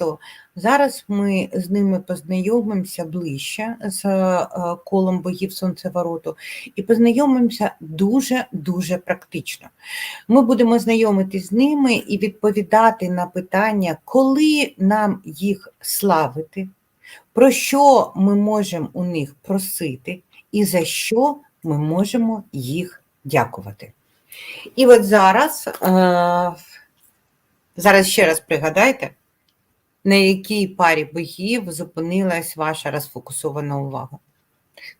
просто. Зараз ми з ними познайомимося ближче з е, колом богів сонцевороту і познайомимося дуже-дуже практично. Ми будемо знайомитись з ними і відповідати на питання, коли нам їх славити, про що ми можемо у них просити, і за що ми можемо їх дякувати. І от зараз, е, зараз ще раз пригадайте, на якій парі богів зупинилась ваша розфокусована увага.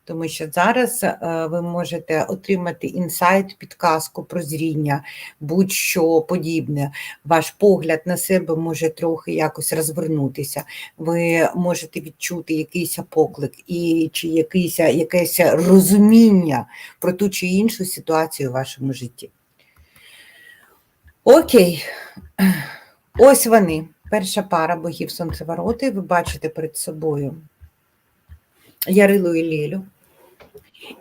Тому що зараз е, ви можете отримати інсайт, підказку, прозріння, будь-що подібне. Ваш погляд на себе може трохи якось розвернутися. Ви можете відчути якийсь поклик і чи якийсь, якесь розуміння про ту чи іншу ситуацію в вашому житті. Окей, ось вони. Перша пара богів сонцевороти. Ви бачите перед собою Ярилу і Лілю.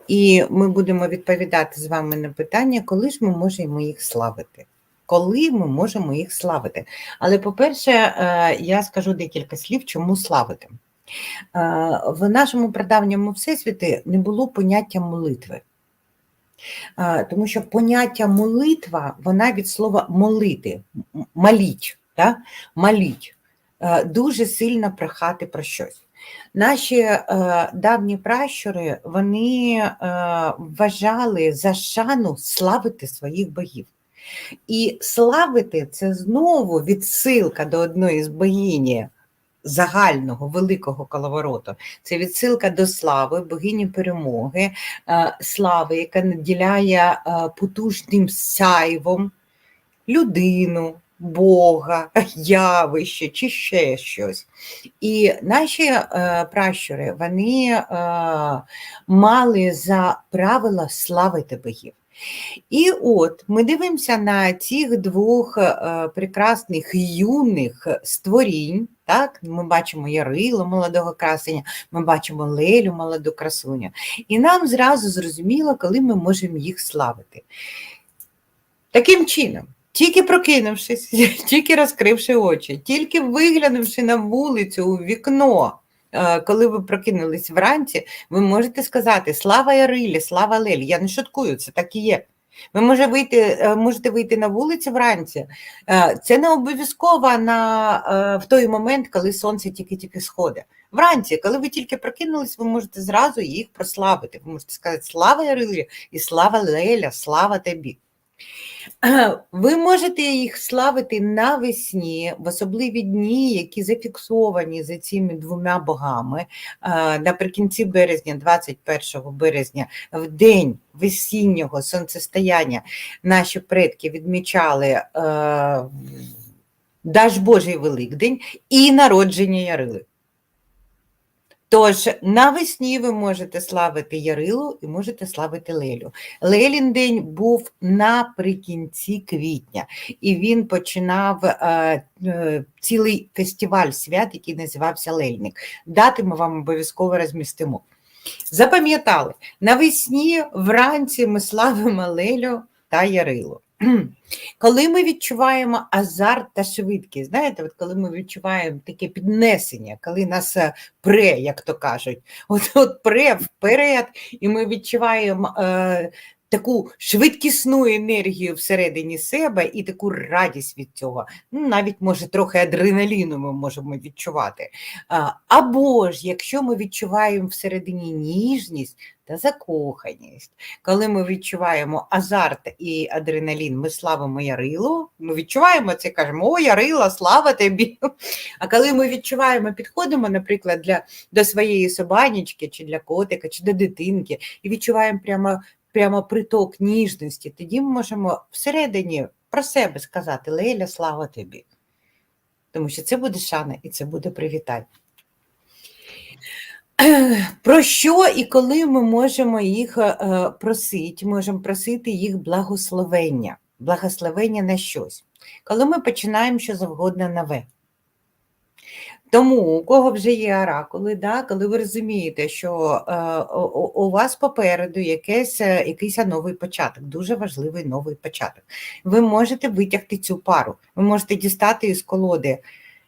І ми будемо відповідати з вами на питання, коли ж ми можемо їх славити. Коли ми можемо їх славити. Але, по-перше, е, я скажу декілька слів, чому славити. Е, в нашому прадавньому всесвіті не було поняття молитви. Е, тому що поняття молитва, вона від слова молити, маліть, да? маліть, дуже сильно прохати про щось. Наші е, давні пращури вони е, вважали за шану славити своїх богів. І славити це знову відсилка до одної з богині загального великого коловороту. Це відсилка до слави, богині перемоги, е, слави, яка наділяє е, потужним сяйвом людину. Бога, явище чи ще щось. І наші е, пращури вони е, мали за правило славити богів. І от ми дивимося на цих двох е, прекрасних юних створінь. Так? Ми бачимо Ярило молодого красення, ми бачимо Лелю молоду красуню. І нам зразу зрозуміло, коли ми можемо їх славити. Таким чином. Тільки прокинувшись, тільки розкривши очі, тільки виглянувши на вулицю у вікно, е, коли ви прокинулись вранці, ви можете сказати Слава Ярилі, слава Лелі. Я не шуткую, це так і є. Ви може вийти, е, можете вийти на вулицю вранці. Е, це не обов'язково на, в той момент, коли сонце тільки-тільки сходить. Вранці, коли ви тільки прокинулись, ви можете зразу їх прославити. Ви можете сказати Слава Ярилі і слава Леля, слава тобі. Ви можете їх славити навесні, в особливі дні, які зафіксовані за цими двома богами. Наприкінці березня, 21 березня, в день весіннього сонцестояння, наші предки відмічали е, Даж Божий Великдень і народження Ярили. Тож навесні ви можете славити Ярилу і можете славити Лелю. Лелін день був наприкінці квітня, і він починав е, е, цілий фестиваль свят, який називався Лельник. Дати ми вам обов'язково розмістимо. Запам'ятали, навесні вранці ми славимо Лелю та Ярилу. Коли ми відчуваємо азарт та швидкість, знаєте, от коли ми відчуваємо таке піднесення, коли нас е, пре, як то кажуть, от от пре вперед, і ми відчуваємо е, таку швидкісну енергію всередині себе і таку радість від цього. Ну, Навіть, може, трохи адреналіну ми можемо відчувати. Або ж, якщо ми відчуваємо всередині ніжність та закоханість, коли ми відчуваємо азарт і адреналін, ми славимо Ярилу, ми відчуваємо це кажемо, о, Ярила, слава тобі. А коли ми відчуваємо, підходимо, наприклад, для, до своєї собанічки, чи для котика, чи до дитинки, і відчуваємо прямо прямо приток ніжності, тоді ми можемо всередині про себе сказати Леля, слава тобі. Тому що це буде шана і це буде привітання. Про що і коли ми можемо їх е, просити? Можемо просити їх благословення, благословення на щось. Коли ми починаємо що завгодно нове. Тому у кого вже є оракули, да, коли ви розумієте, що е, у, вас попереду якийсь, е, якийсь новий початок, дуже важливий новий початок, ви можете витягти цю пару, ви можете дістати із колоди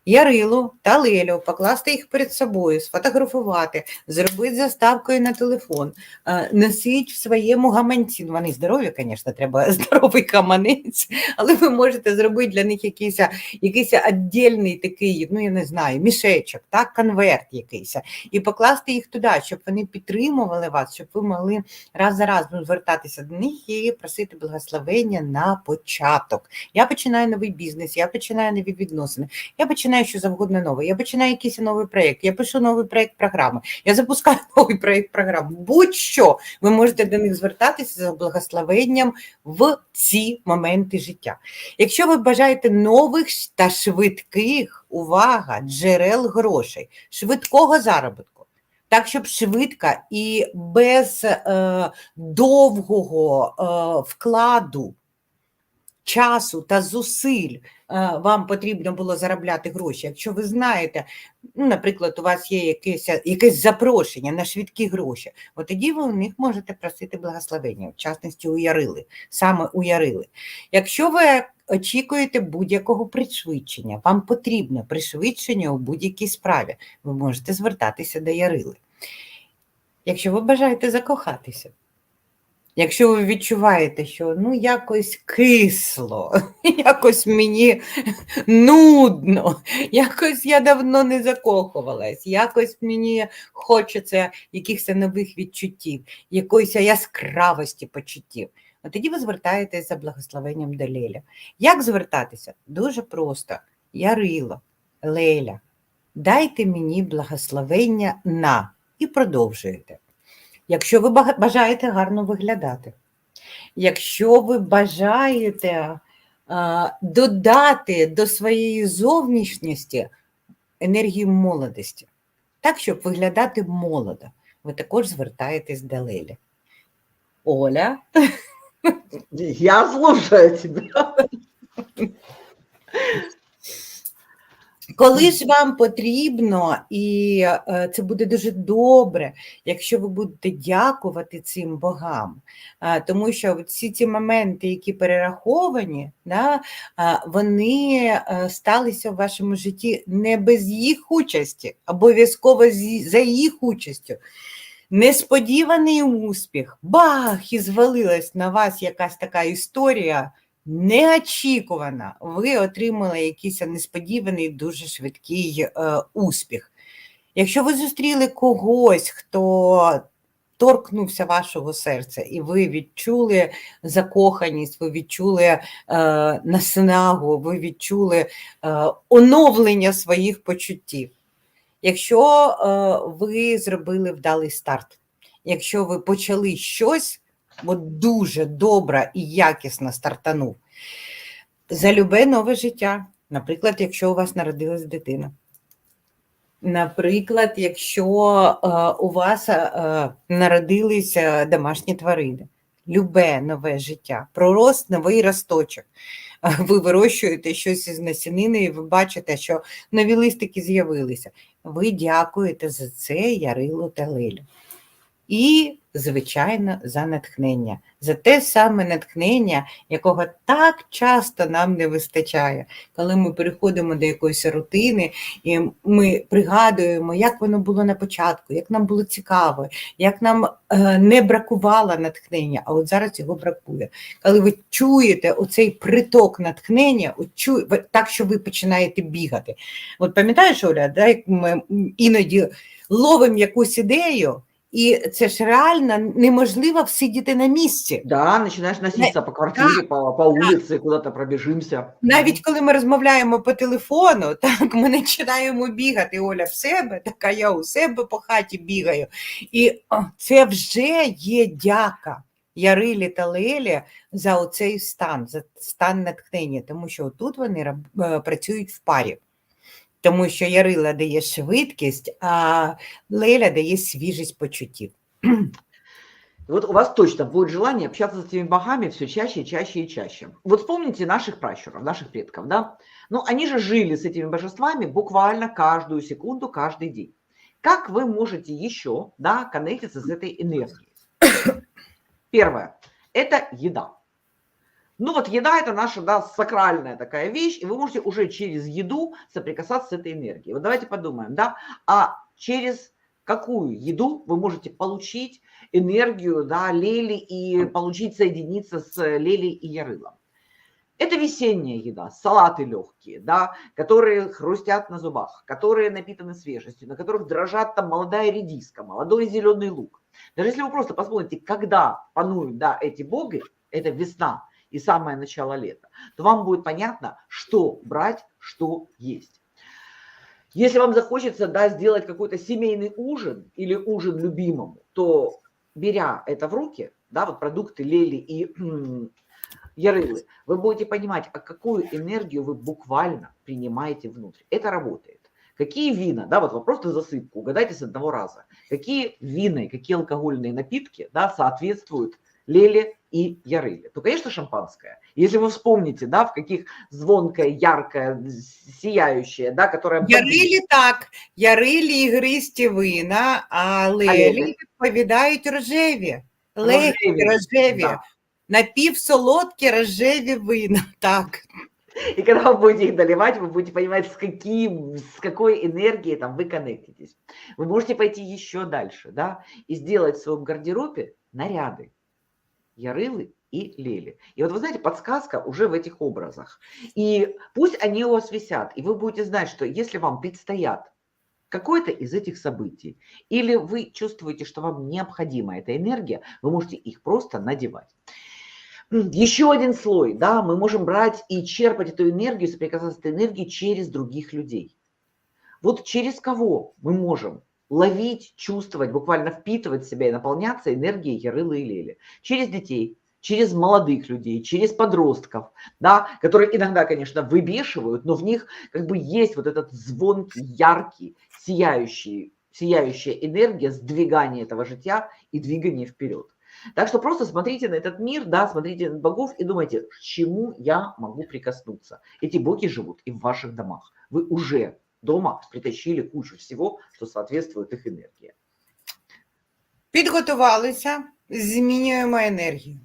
Ярилу та Лелю, покласти їх перед собою, сфотографувати, зробити заставкою на телефон, е, носить в своєму гаманці. Ну, Вони здорові, звісно, треба здоровий гаманець, але ви можете зробити для них якийсь, якийсь віддільний такий, ну я не знаю, мішечок, так, конверт якийсь, і покласти їх туди, щоб вони підтримували вас, щоб ви могли раз за разом звертатися до них і просити благословення на початок. Я починаю новий бізнес, я починаю нові відносини, я починаю що завгодно нове, я починаю якийсь новий проєкт, я пишу новий проєкт програми, я запускаю новий проєкт програми. Будь-що ви можете до них звертатися за благословенням в ці моменти життя. Якщо ви бажаєте нових та швидких увага, джерел грошей, швидкого заробітку. Так, щоб швидко і без е, довгого е, вкладу часу та зусиль е, вам потрібно було заробляти гроші. Якщо ви знаєте, ну, наприклад, у вас є якесь, якесь запрошення на швидкі гроші, от тоді ви у них можете просити благословення, в частності у Ярили, саме у Ярили. Якщо ви очікуєте будь-якого пришвидшення, вам потрібне пришвидшення у будь-якій справі, ви можете звертатися до Ярили. Якщо ви бажаєте закохатися, Якщо ви відчуваєте, що ну якось кисло, якось мені нудно, якось я давно не закохувалась, якось мені хочеться якихось нових відчуттів, якоїсь яскравості почуттів. От тоді ви звертаєтесь за благословенням до Леля. Як звертатися? Дуже просто. Ярило, Леля, дайте мені благословення на і продовжуєте. Якщо ви бажаєте гарно виглядати, якщо ви бажаєте додати до своєї зовнішності енергію молодості, так, щоб виглядати молодо, ви також звертаєтесь до Лелі. Оля. Я слушаю тебя. Коли ж вам потрібно, і е, це буде дуже добре, якщо ви будете дякувати цим богам, тому що всі ці моменти, які перераховані, да, вони е, сталися в вашому житті не без їх участі, обов'язково за їх участю. Несподіваний успіх, бах, і звалилась на вас якась така історія неочікувано ви отримали якийсь несподіваний, дуже швидкий е, успіх. Якщо ви зустріли когось, хто торкнувся вашого серця, і ви відчули закоханість, ви відчули е, наснагу, ви відчули е, оновлення своїх почуттів. Якщо е, ви зробили вдалий старт, якщо ви почали щось, от дуже добре і якісно стартанув. За любе нове життя. Наприклад, якщо у вас народилась дитина. Наприклад, якщо е, у вас е, народилися домашні тварини, любе нове життя, пророст новий росточок. Ви вирощуєте щось із насінини, і ви бачите, що нові листики з'явилися. Ви дякуєте за це Ярилу та Лелю. І звичайно, за натхнення, за те саме натхнення, якого так часто нам не вистачає, коли ми переходимо до якоїсь рутини, і ми пригадуємо, як воно було на початку, як нам було цікаво, як нам е, не бракувало натхнення, а от зараз його бракує. Коли ви чуєте оцей приток натхнення, так що ви починаєте бігати. От пам'ятаєш, Оля, да, як ми іноді ловимо якусь ідею. І це ж реально неможливо всидіти на місці. Да, починаєш носитися по квартирі, по, по вулиці, куди-то пробіжимося. Навіть коли ми розмовляємо по телефону, так ми починаємо бігати. Оля в себе, така я у себе по хаті бігаю. І о, це вже є дяка Ярилі та Лелі за оцей стан, за стан натхнення, тому що тут вони е, працюють в парі тому що Ярила дає швидкість, а Леля дає свіжість почуттів. Вот у вас точно будет желание общаться с этими богами все чаще, чаще и чаще. Вот вспомните наших пращуров, наших предков, да? Ну, они же жили с этими божествами буквально каждую секунду, каждый день. Как вы можете еще, да, коннектиться с этой энергией? Первое – это еда. Ну вот еда это наша да, сакральная такая вещь, и вы можете уже через еду соприкасаться с этой энергией. Вот давайте подумаем, да, а через какую еду вы можете получить энергию, да, Лели и получить соединиться с Лели и Ярылом. Это весенняя еда, салаты легкие, да, которые хрустят на зубах, которые напитаны свежестью, на которых дрожат там молодая редиска, молодой зеленый лук. Даже если вы просто посмотрите, когда пануют да, эти боги, это весна и самое начало лета, то вам будет понятно, что брать, что есть. Если вам захочется да, сделать какой-то семейный ужин или ужин любимому, то беря это в руки, да, вот продукты Лели и Ярылы, вы будете понимать, а какую энергию вы буквально принимаете внутрь. Это работает. Какие вина, да, вот вопрос на засыпку, угадайте с одного раза. Какие вина и какие алкогольные напитки, да, соответствуют Леле и Ярыле? То, конечно, шампанское. Если вы вспомните, да, в каких звонкое, яркое, сияющее, да, которое... Ярилі так, ярилі ігристі вина, а Лелі? лелі відповідають рожеві. Легкі, Рожеві, рожеві. да. Напівсолодкі рожеві вина. Так. И когда вы будете их доливать, вы будете понимать, с, каким, с какой энергией там вы коннектитесь. Вы можете пойти еще дальше, да, и сделать в своем гардеробе наряды. Ярылы и Лели. И вот вы знаете, подсказка уже в этих образах. И пусть они у вас висят, и вы будете знать, что если вам предстоят какое-то из этих событий, или вы чувствуете, что вам необходима эта энергия, вы можете их просто надевать. Еще один слой, да, мы можем брать и черпать эту энергию, соприкасаться с этой энергией через других людей. Вот через кого мы можем ловить, чувствовать, буквально впитывать в себя и наполняться энергией Ярылы и Лели? Через детей, через молодых людей, через подростков, да, которые иногда, конечно, выбешивают, но в них как бы есть вот этот звонкий, яркий, сияющий, сияющая энергия сдвигания этого жития и двигания вперед. Так что просто смотрите на этот мир, да, смотрите на богов и думайте, к чему я могу прикоснуться. Эти боги живут и в ваших домах. Вы уже дома притащили кучу всего, что соответствует их энергии. Підготувалися, змінюємо енергію.